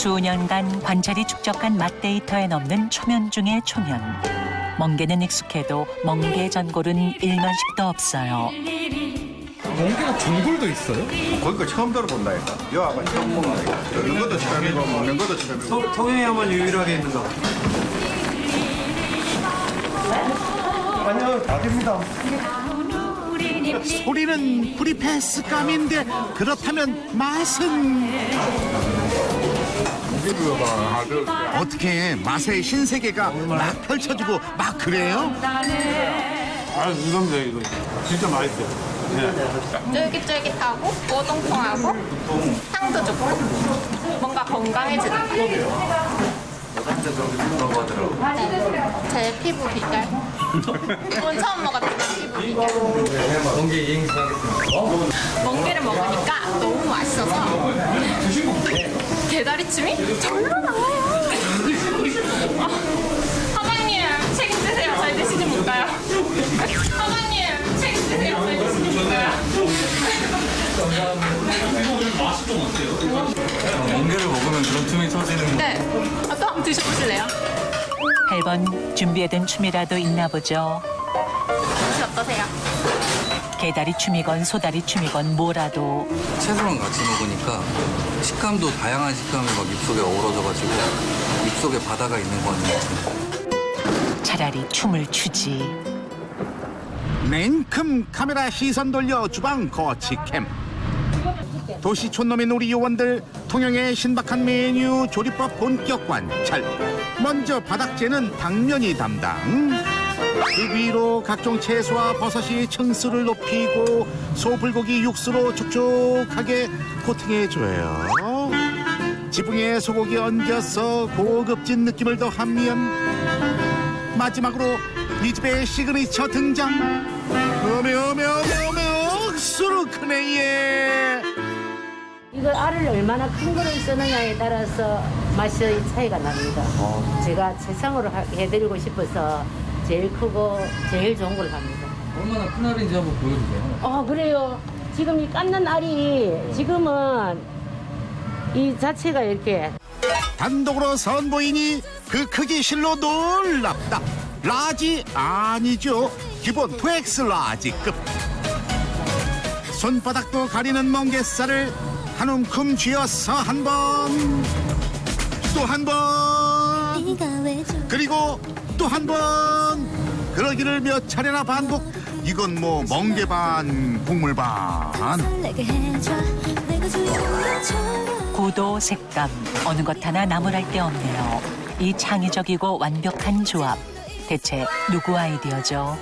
수년간 관찰이 축적한 맛 데이터에 넘는 초면 중의 초면. 멍게는 익숙해도 멍게 전골은 일면식도 없어요. 멍게가 전골도 있어요? 거기가 처음 들어본다니까. 여 아가 처음 먹는다. 먹는 것도 처음이고 먹는 것도 처음이고. 통영에만 유일하게 있는 거. 아니요, 다 됩니다. 소리는 프리패스 감인데 그렇다면 맛은 어떻게 맛의 신세계가 막 펼쳐지고 막 그래요? 아, 이건 돼, 이거. 진짜 맛있어요. 쫄깃쫄깃하고 오동통하고 향도 좋고 뭔가 건강해지는 것 같아요. 제 피부 비결. 오늘 처음 먹었지만 피부 비결. 멍게를 먹으니까 너무 맛있어서 춤이 절로 나와요. 아, 사장님 책임지세요. 잘 드시지 못가요. 사장님 책임지세요. 잘 드시지 못가요. 멍게를 먹으면 그런 춤이 터지는 네. 아, 또 한번 드셔보실래요? 8번 준비해둔 춤이라도 있나 보죠. 맛이 어떠세요? 개다리 춤이건 소다리 춤이건 뭐라도 채소랑 같이 먹으니까 식감도 다양한 식감이 막 입속에 어우러져가지고 입속에 바다가 있는 거 같아요. 차라리 춤을 추지. 냉큼 카메라 시선 돌려 주방 거치캠 도시 촌놈의 놀이 요원들 통영의 신박한 메뉴 조리법 본격 관찰 먼저 바닥재는 당면이 담당 그 위로 각종 채소와 버섯이 층수를 높이고 소불고기 육수로 촉촉하게 코팅해줘요. 지붕에 소고기 얹어서 고급진 느낌을 더하면 마지막으로 이 집의 시그니처 등장. 어메 어메 어메 어메 억수로 크네 얘. 이거 알을 얼마나 큰 거를 쓰느냐에 따라서 맛의 차이가 납니다. 제가 최상으로 하- 해드리고 싶어서 제일 크고 제일 좋은 걸 합니다. 얼마나 큰 알인지 한번 보여주세요. 어 그래요. 지금 이 깎는 알이 지금은 이 자체가 이렇게 단독으로 선보이니 그 크기 실로 놀랍다 라지 아니죠 기본 2X 라지급 손바닥도 가리는 멍게살을 한 움큼 쥐어서 한 번 또 한 번 그리고 또 한 번 그러기를 몇 차례나 반복 이건 뭐 멍게 반 국물 반 구도, 색감, 어느 것 하나 나무랄 데 없네요. 이 창의적이고 완벽한 조합. 대체 누구 아이디어죠?